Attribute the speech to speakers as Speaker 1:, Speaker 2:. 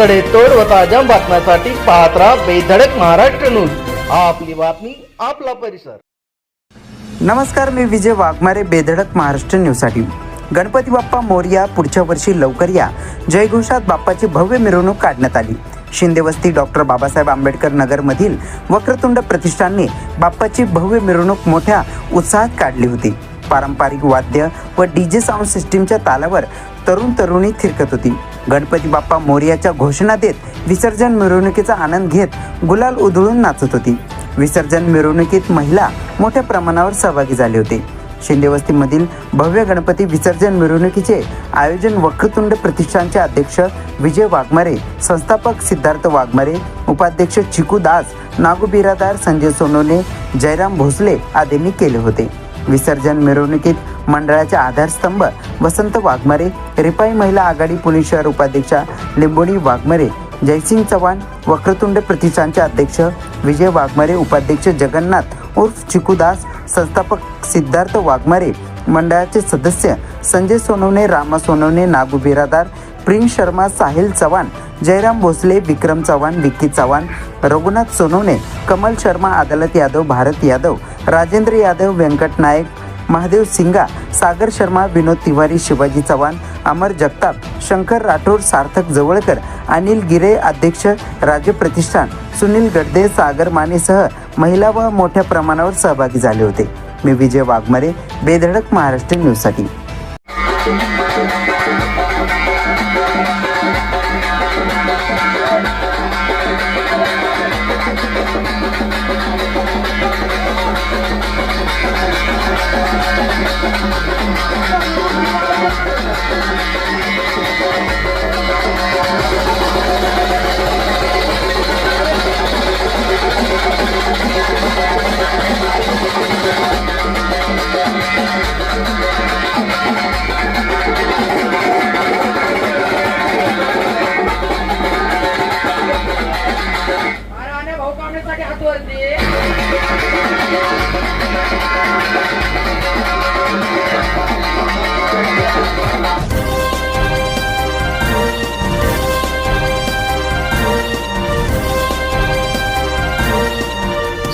Speaker 1: सडेतोड व ताज्या बातम्यांसाठी पाहत राहा बेधडक महाराष्ट्र न्यूज आपली बातमी आपला परिसर.
Speaker 2: नमस्कार मी विजय वाघमारे बेधडक महाराष्ट्र न्यूजसाठी. गणपती बाप्पा मोर्या पुढच्या वर्षी लवकर या. जयघोषात बाप्पाची भव्य मिरवणूक काढण्यात आली. शिंदे वस्ती डॉक्टर बाबासाहेब आंबेडकर नगरमधील वक्रतुंड प्रतिष्ठानने बाप्पाची भव्य मिरवणूक मोठ्या उत्साहात काढली होती. पारंपरिक वाद्य व डीजे साऊंड सिस्टीमच्या तालावर तरुण तरुणी थिरकत होती. गणपती बाप्पा मोर्याच्या घोषणा देत विसर्जन मिरवणुकीचा आनंद घेत गुलाल उधळून नाचत होती. विसर्जन मिरवणुकीत महिला मोठ्या प्रमाणावर सहभागी झाले होते. शिंदेवस्तीमधील भव्य गणपती विसर्जन मिरवणुकीचे आयोजन वक्रतुंड प्रतिष्ठानचे अध्यक्ष विजय वाघमारे संस्थापक सिद्धार्थ वाघमारे उपाध्यक्ष चिकू दास नागू बिरादार संजय सोनोने जयराम भोसले आदींनी केले होते. विसर्जन मिरवणुकीत मंडळाचे आधारस्तंभ वसंत वाघमारे रिपाई महिला आघाडी पुणे शहर उपाध्यक्षा लिंबोणी वाघमारे जयसिंग चव्हाण वक्रतुंड प्रतिष्ठानचे अध्यक्ष विजय वाघमारे उपाध्यक्ष जगन्नाथ उर्फ चिकूदास संस्थापक सिद्धार्थ वाघमारे मंडळाचे सदस्य संजय सोनवणे रामा सोनवणे नागू बिरादार प्रिन्स शर्मा साहिल चव्हाण जयराम भोसले विक्रम चव्हाण विक्की चव्हाण रघुनाथ सोनवणे कमल शर्मा अदालत यादव भारत यादव राजेंद्र यादव व्यंकट नायक महादेव सिंगा सागर शर्मा विनोद तिवारी शिवाजी चव्हाण अमर जगताप शंकर राठोड सार्थक जवळकर अनिल गिरे अध्यक्ष राज्य प्रतिष्ठान सुनील गडदे सागर मानेसह महिला व मोठ्या प्रमाणावर सहभागी झाले होते. मी विजय वाघमारे बेधडक महाराष्ट्र न्यूजसाठी.
Speaker 3: thank you